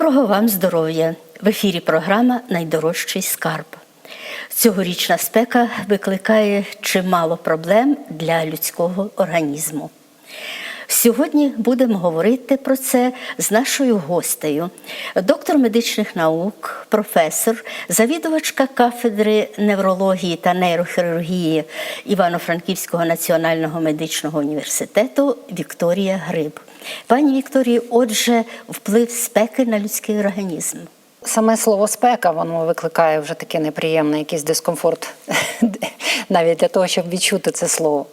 Доброго вам здоров'я! В ефірі програма Найдорожчий скарб. Цьогорічна спека викликає чимало проблем для людського організму. Сьогодні будемо говорити про це з нашою гостею, доктор медичних наук, професор, завідувачка кафедри неврології та нейрохірургії Івано-Франківського національного медичного університету Вікторія Гриб. Пані Вікторії, отже, вплив спеки на людський організм. Саме слово спека воно викликає вже такий неприємний якийсь дискомфорт, навіть для того, щоб відчути це слово.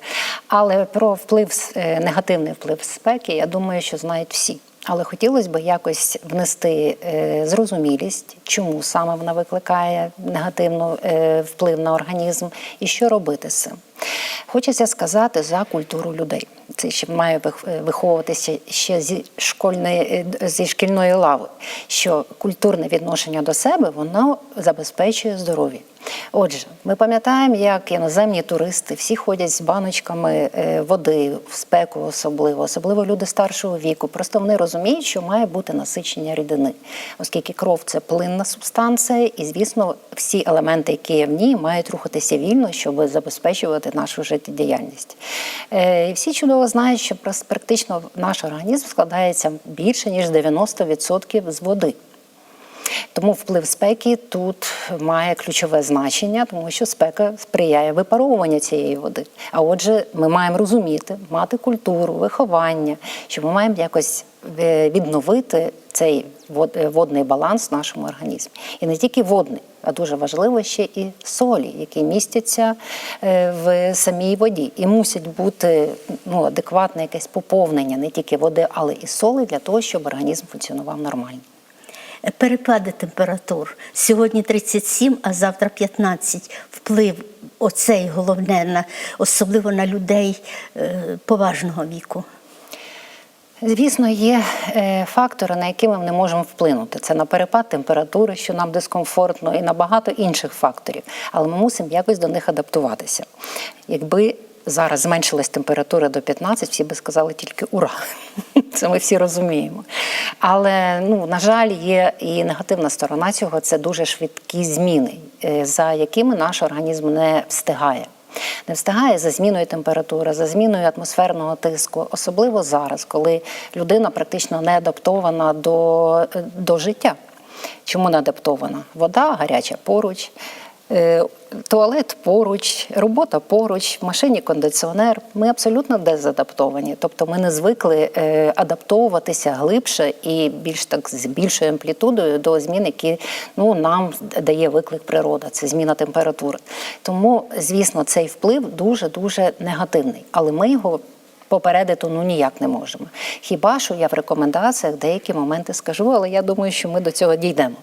Але про вплив, е, негативний вплив спеки, я думаю, що знають всі. Але хотілося б якось внести е, зрозумілість, чому саме вона викликає негативний е, вплив на організм і що робити з цим. Хочеться сказати за культуру людей. Це ще має вих- виховуватися ще зі школьної е, зі шкільної лави, що культурне відношення до себе воно забезпечує здоров'я. Отже, ми пам'ятаємо, як іноземні туристи всі ходять з баночками е, води в спеку, особливо, особливо люди старшого віку. Просто вони розуміють, що має бути насичення рідини, оскільки кров це плинна субстанція, і звісно, всі елементи, які є в ній, мають рухатися вільно, щоб забезпечувати нашу життєдіяльність. Е, І всі чудово знають, що практично наш організм складається більше ніж 90% з води. Тому вплив спеки тут має ключове значення, тому що спека сприяє випаровуванню цієї води. А отже, ми маємо розуміти, мати культуру, виховання, що ми маємо якось е, відновити цей водний баланс в нашому організмі. І не тільки водний, а дуже важливо ще і солі, які містяться е, в самій воді. І мусить бути ну, адекватне якесь поповнення не тільки води, але і соли для того, щоб організм функціонував нормально. Перепади температур. Сьогодні 37, а завтра 15. Вплив оцей головне на особливо на людей е, поважного віку. Звісно, є е, фактори, на які ми не можемо вплинути. Це на перепад температури, що нам дискомфортно, і на багато інших факторів. Але ми мусимо якось до них адаптуватися. Якби зараз зменшилась температура до 15, всі би сказали тільки ура. Це ми всі розуміємо. Але ну, на жаль, є і негативна сторона цього це дуже швидкі зміни, е, за якими наш організм не встигає. Не встигає за зміною температури, за зміною атмосферного тиску, особливо зараз, коли людина практично не адаптована до, до життя. Чому не адаптована? Вода гаряча поруч, е, туалет поруч, робота поруч, в машині кондиціонер. Ми абсолютно дезадаптовані. Тобто ми не звикли е, адаптовуватися глибше і більш так з більшою амплітудою до змін, які ну, нам дає виклик природа, це зміна температури. Тому, звісно, цей вплив дуже-дуже негативний. Але ми його попередити ну ніяк не можемо. Хіба що я в рекомендаціях деякі моменти скажу, але я думаю, що ми до цього дійдемо.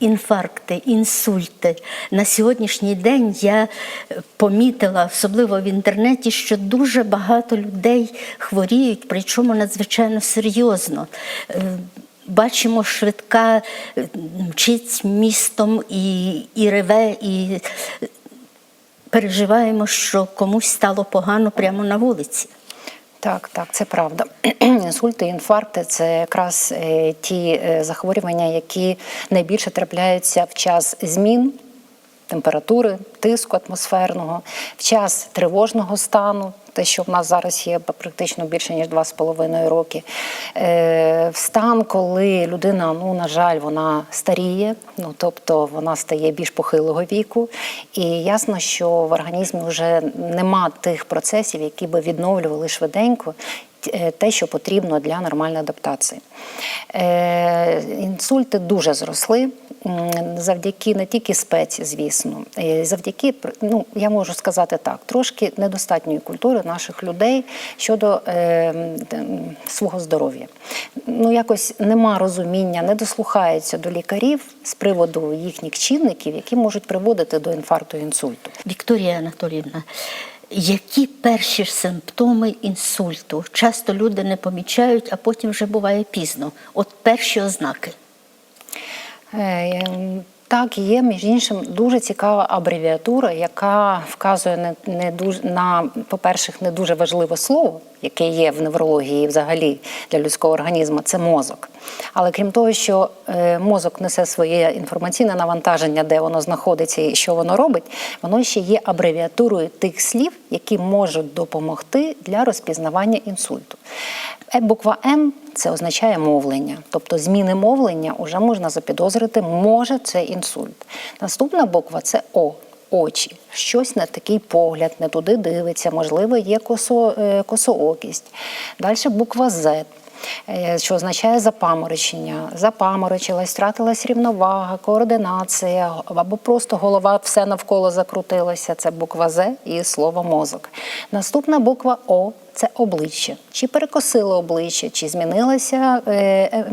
Інфаркти, інсульти. На сьогоднішній день я е, помітила, особливо в інтернеті, що дуже багато людей хворіють, причому надзвичайно серйозно. Е, Бачимо, швидка е, мчить містом і, і реве, і переживаємо, що комусь стало погано прямо на вулиці. Так, так, це правда. Інсульти, інфаркти це якраз е, ті е, захворювання, які найбільше трапляються в час змін температури, тиску атмосферного, в час тривожного стану. Те, що в нас зараз є практично більше ніж 2,5 роки. Е, в стан, коли людина, ну на жаль, вона старіє, ну тобто вона стає більш похилого віку, і ясно, що в організмі вже нема тих процесів, які би відновлювали швиденько те, що потрібно для нормальної адаптації. Е, інсульти дуже зросли завдяки не тільки спеці, звісно, е, завдяки, ну я можу сказати так, трошки недостатньої культури наших людей щодо е, свого здоров'я. Ну якось нема розуміння, не дослухаються до лікарів з приводу їхніх чинників, які можуть приводити до інфаркту інсульту. Вікторія Анатоліївна, які перші симптоми інсульту? Часто люди не помічають, а потім вже буває пізно. От перші ознаки. Е, Так, є між іншим дуже цікава абревіатура, яка вказує не, не дуже на, по-перше, не дуже важливе слово, яке є в неврології взагалі для людського організму, це мозок. Але крім того, що е, мозок несе своє інформаційне навантаження, де воно знаходиться і що воно робить, воно ще є абревіатурою тих слів, які можуть допомогти для розпізнавання інсульту. Е, Буква М це означає мовлення, тобто зміни мовлення вже можна запідозрити, може це інсульт. Наступна буква це О. Очі, щось на такий погляд, не туди дивиться, можливо, є косо, е, косоокість. Далі буква З, що означає запаморочення. Запаморочилась, втратилась рівновага, координація, або просто голова все навколо закрутилася. Це буква З і слово мозок. Наступна буква О це обличчя. Чи перекосило обличчя, чи змінилося е, е,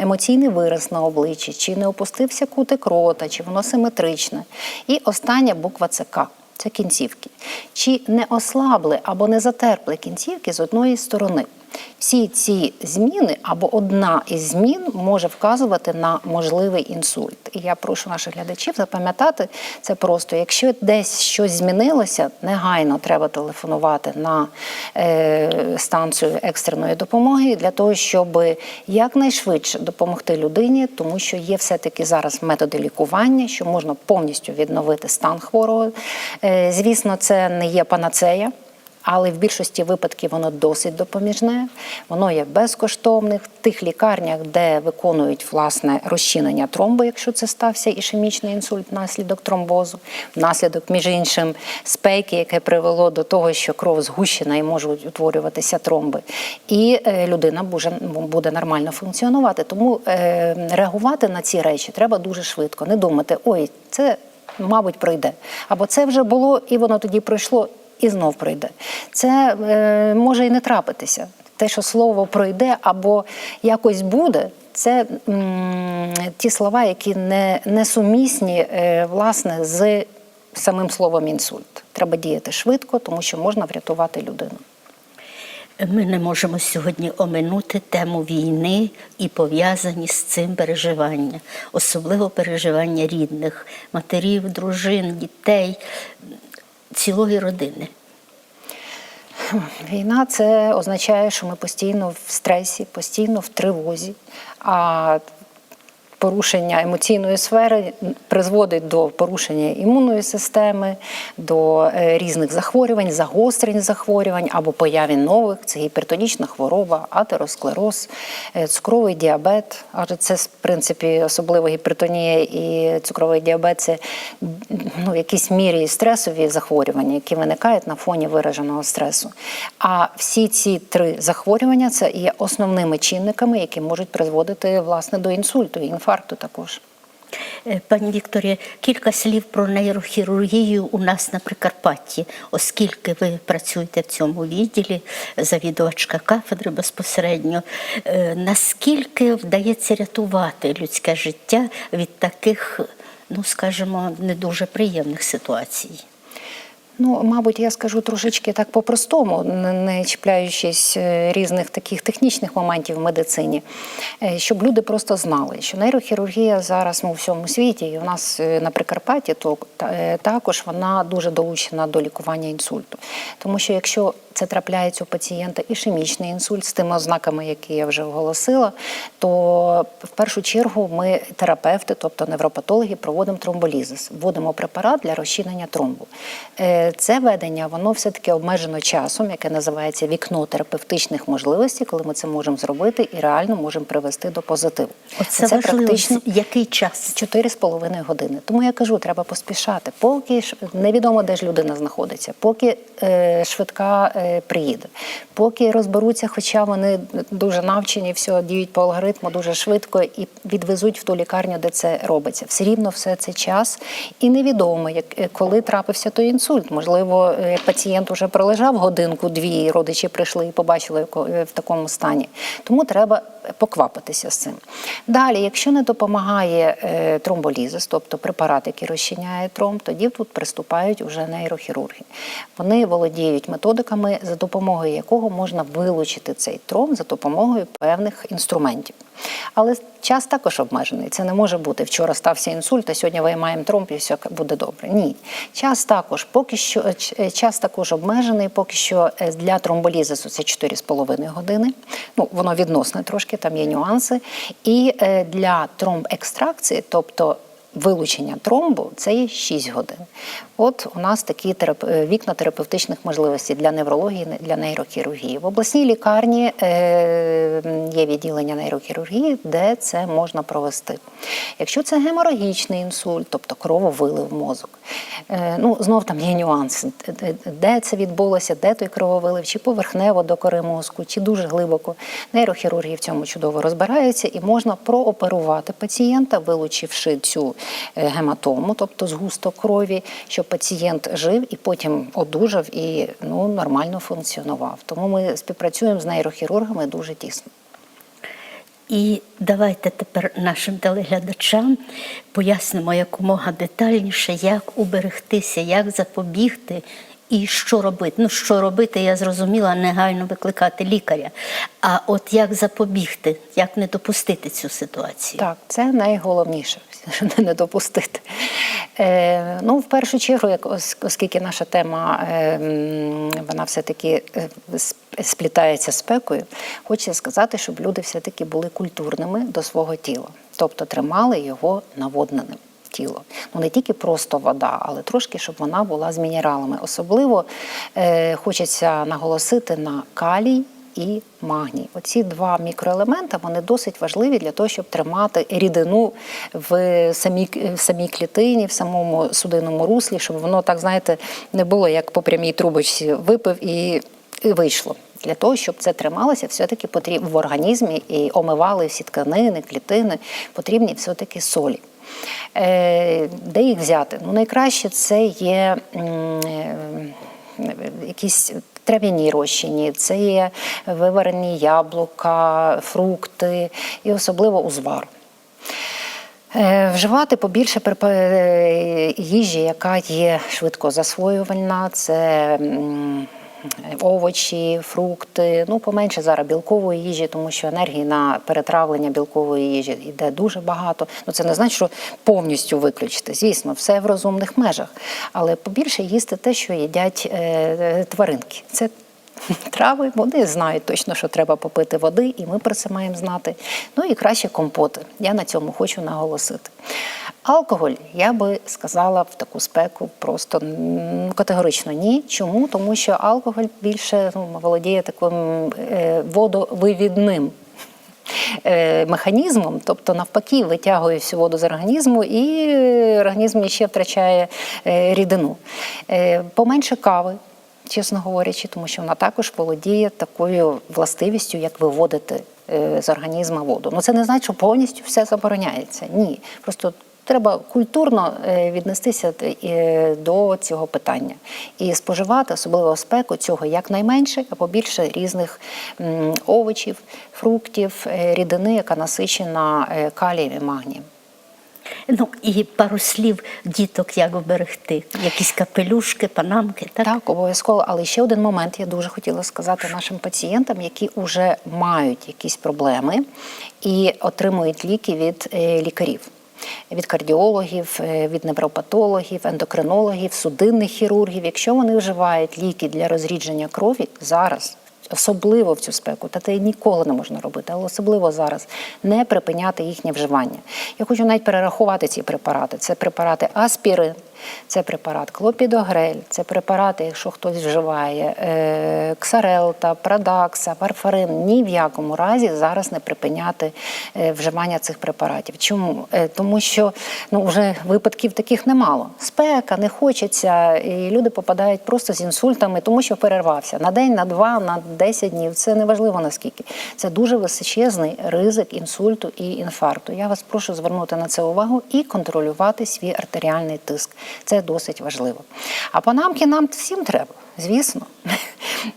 емоційний вираз на обличчі, чи не опустився кутик рота, чи воно симетричне. І остання буква це К. Це кінцівки. Чи не ослабли або не затерпли кінцівки з одної сторони. Всі ці зміни або одна із змін може вказувати на можливий інсульт. І я прошу наших глядачів запам'ятати це просто. Якщо десь щось змінилося, негайно треба телефонувати на е, станцію екстреної допомоги для того, щоб якнайшвидше допомогти людині, тому що є все-таки зараз методи лікування, що можна повністю відновити стан хворого. Е, звісно, це не є панацея. Але в більшості випадків воно досить допоміжне, воно є безкоштовних в тих лікарнях, де виконують власне розчинення тромбу, якщо це стався ішемічний інсульт внаслідок тромбозу, внаслідок, між іншим, спейки, яке привело до того, що кров згущена і можуть утворюватися тромби. І е, людина буде нормально функціонувати. Тому е, реагувати на ці речі треба дуже швидко. Не думати, ой, це мабуть пройде. Або це вже було, і воно тоді пройшло і знов пройде. Це е, може і не трапитися. Те, що слово пройде або якось буде, це м, ті слова, які не, не сумісні е, власне з самим словом інсульт. Треба діяти швидко, тому що можна врятувати людину. Ми не можемо сьогодні оминути тему війни і пов'язані з цим переживання, особливо переживання рідних, матерів, дружин, дітей, цілої родини. Війна це означає, що ми постійно в стресі, постійно в тривозі. А порушення емоційної сфери призводить до порушення імунної системи, до е, різних захворювань, загострень захворювань або появі нових. Це гіпертонічна хвороба, атеросклероз, е, цукровий діабет. Адже це, в принципі, особливо гіпертонія і цукровий діабет це ну, в якійсь мірі стресові захворювання, які виникають на фоні вираженого стресу. А всі ці три захворювання це є основними чинниками, які можуть призводити власне до інсульту і інфаркту також. Е, Пані Вікторія, кілька слів про нейрохірургію у нас на Прикарпатті, оскільки ви працюєте в цьому відділі, завідувачка кафедри безпосередньо. Е, Наскільки вдається рятувати людське життя від таких, ну скажімо, не дуже приємних ситуацій? Ну, мабуть, я скажу трошечки так по-простому, не- чіпляючись е, різних таких технічних моментів в медицині, е, щоб люди просто знали, що нейрохірургія зараз ну, у всьому світі, і у нас е, на Прикарпатті то також вона дуже долучена до лікування інсульту. Тому що якщо це трапляється у пацієнта ішемічний інсульт з тими ознаками, які я вже оголосила, то в першу чергу ми, терапевти, тобто невропатологи, проводимо тромболізис, вводимо препарат для розчинення тромбу. Це ведення воно все-таки обмежено часом, яке називається вікно терапевтичних можливостей, коли ми це можемо зробити і реально можемо привести до позитиву. Оце Це важливо, практично який час? 4,5 години. Тому я кажу, треба поспішати. Поки ж невідомо, де ж людина знаходиться, поки е, швидка е, приїде, поки розберуться, хоча вони дуже навчені, все діють по алгоритму дуже швидко і відвезуть в ту лікарню, де це робиться. Все рівно все це час, і невідомо, як е, коли трапився той інсульт. Можливо, е, пацієнт уже пролежав годинку-дві, родичі прийшли і побачили е, в такому стані. Тому треба поквапитися з цим. Далі, якщо не допомагає е, тромболізис, тобто препарат, який розчиняє тромб, тоді тут приступають уже нейрохірурги. Вони володіють методиками, за допомогою якого можна вилучити цей тромб за допомогою певних інструментів. Але час також обмежений. Це не може бути вчора стався інсульт, а сьогодні виймаємо тромб і все буде добре. Ні, час також поки що е, е, час також обмежений. Поки що для тромболізису це 4,5 години. Ну воно відносне трошки, там є нюанси. І для тромб екстракції, тобто Вилучення тромбу це є 6 годин. От у нас такі е, вікна терапевтичних можливостей для неврології, для нейрохірургії. В обласній лікарні е, є відділення нейрохірургії, де це можна провести. Якщо це геморагічний інсульт, тобто крововилив мозок, е, ну знов там є нюанси, де- це відбулося, де той крововилив, чи поверхнево до кори мозку, чи дуже глибоко. Нейрохірурги в цьому чудово розбираються і можна прооперувати пацієнта, вилучивши цю гематому, тобто згусток крові, щоб пацієнт жив і потім одужав і ну, нормально функціонував. Тому ми співпрацюємо з нейрохірургами дуже тісно. І давайте тепер нашим телеглядачам пояснимо якомога детальніше, як уберегтися, як запобігти і що робити. Ну, що робити, я зрозуміла, негайно викликати лікаря. А от як запобігти, як не допустити цю ситуацію? Так, це найголовніше не допустити. Е, ну, в першу чергу, як ос- оскільки наша тема е, вона все-таки е, сплітається спекою, хочеться сказати, щоб люди все-таки були культурними до свого тіла, тобто тримали його наводненим. Тіло. Ну не тільки просто вода, але трошки, щоб вона була з мінералами. Особливо е, хочеться наголосити на калій і магній. Оці два мікроелемента вони досить важливі для того, щоб тримати рідину в самій, в самій клітині, в самому судинному руслі, щоб воно так, знаєте, не було як по прямій трубочці випив і, і вийшло. Для того, щоб це трималося, все-таки потрібно в організмі і омивали всі тканини, клітини, потрібні все-таки солі. Е, Де їх взяти? Ну, найкраще це є е, якісь трав'яні розчині, це є виварені яблука, фрукти і особливо узвар. Е, Вживати побільше їжі, яка є швидко засвоювальна, це овочі, фрукти, ну поменше зараз білкової їжі, тому що енергії на перетравлення білкової їжі йде дуже багато. Ну це не значить, що повністю виключити. Звісно, все в розумних межах, але побільше їсти те, що їдять е, е, тваринки. Це Трави, вони знають точно, що треба попити води, і ми про це маємо знати. Ну і краще компоти. Я на цьому хочу наголосити. Алкоголь, я би сказала в таку спеку просто категорично ні. Чому? Тому що алкоголь більше ну, володіє таким е, водовивідним е, механізмом, тобто навпаки витягує всю воду з організму, і е, організм ще втрачає рідину. Поменше кави. Чесно говорячи, тому що вона також володіє такою властивістю, як виводити з організму воду. Ну це не значить, що повністю все забороняється. Ні. Просто треба культурно е, віднестися е, до цього питання і споживати, особливо спеку, цього якнайменше, а побільше різних овочів, фруктів, е, рідини, яка насичена калієм і магнієм. Ну і пару слів діток, як оберегти. Якісь капелюшки, панамки. Так? Так, обов'язково. Але ще один момент я дуже хотіла сказати нашим пацієнтам, які вже мають якісь проблеми і отримують ліки від лікарів. Від кардіологів, е, від невропатологів, ендокринологів, судинних хірургів. Якщо вони вживають ліки для розрідження крові зараз, особливо в цю спеку, та це ніколи не можна робити, але особливо зараз не припиняти їхнє вживання. Я хочу навіть перерахувати ці препарати. Це препарати аспірин, це препарат клопідогрель, це препарати, якщо хтось вживає е, ксарелта, прадакса, варфарин. Ні в якому разі зараз не припиняти е, вживання цих препаратів. Чому? Е, тому що ну, вже випадків таких немало. Спека, не хочеться, і люди попадають просто з інсультами, тому що перервався на день, на два, на 10 днів. Це не важливо наскільки. Це дуже височезний ризик інсульту і інфаркту. Я вас прошу звернути на це увагу і контролювати свій артеріальний тиск. Це досить важливо. А панамки нам всім треба, звісно.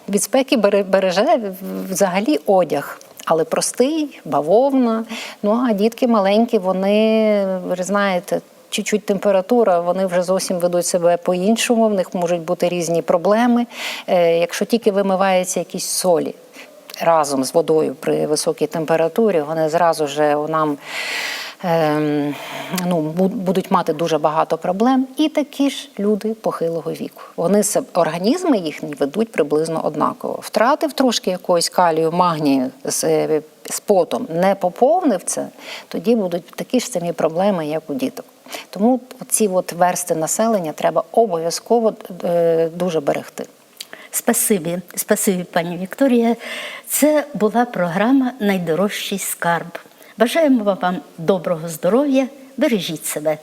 Від спеки береже взагалі одяг. але простий, бавовна. Ну а дітки маленькі, вони, ви знаєте, чуть-чуть температура, вони вже зовсім ведуть себе по-іншому, в них можуть бути різні проблеми. Е, Якщо тільки вимиваються якісь солі разом з водою при високій температурі, вони зразу ж нам ем, ну, бу- будуть мати дуже багато проблем. І такі ж люди похилого віку. Вони організми їхні ведуть приблизно однаково. Втратив трошки якогось калію, магнію з, е, з потом, не поповнив це, тоді будуть такі ж самі проблеми, як у діток. Тому ці от версти населення треба обов'язково е, дуже берегти. Спасибі, спасибі, пані Вікторія. Це була програма Найдорожчий скарб. Бажаємо вам доброго здоров'я, бережіть себе.